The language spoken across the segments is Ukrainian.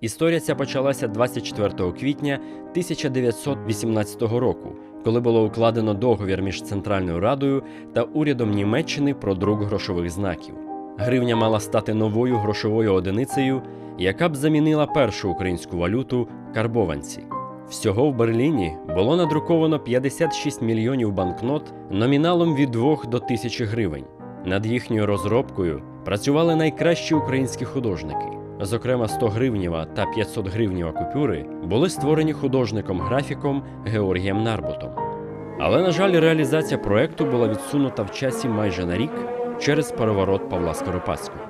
Історія ця почалася 24 квітня 1918 року, коли було укладено договір між Центральною Радою та урядом Німеччини про друк грошових знаків. Гривня мала стати новою грошовою одиницею, яка б замінила першу українську валюту карбованці. Всього в Берліні було надруковано 56 мільйонів банкнот номіналом від 2 до 1000 гривень. Над їхньою розробкою працювали найкращі українські художники. Зокрема, 100 гривнєва та 500 гривнєва купюри були створені художником-графіком Георгієм Нарбутом. Але, на жаль, реалізація проекту була відсунута в часі майже на рік через переворот Павла Скоропадського.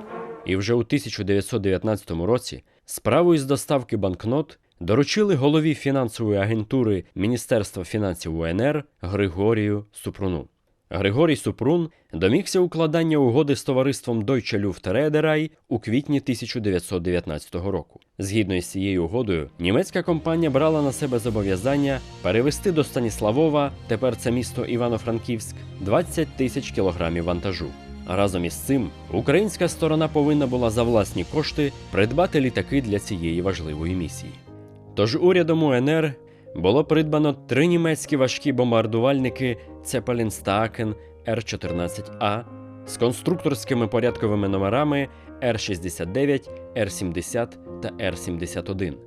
І вже у 1919 році справу із доставки банкнот доручили голові фінансової агентури Міністерства фінансів УНР Григорію Супруну. Григорій Супрун домігся укладання угоди з товариством Deutsche Luft Reederei у квітні 1919 року. Згідно із цією угодою, німецька компанія брала на себе зобов'язання перевести до Станіславова, тепер це місто Івано-Франківськ, 20 тисяч кілограмів вантажу. Разом із цим українська сторона повинна була за власні кошти придбати літаки для цієї важливої місії. Тож урядом УНР було придбано три німецькі важкі бомбардувальники Цепелінстаакен Р-14А з конструкторськими порядковими номерами Р-69, Р-70 та Р-71.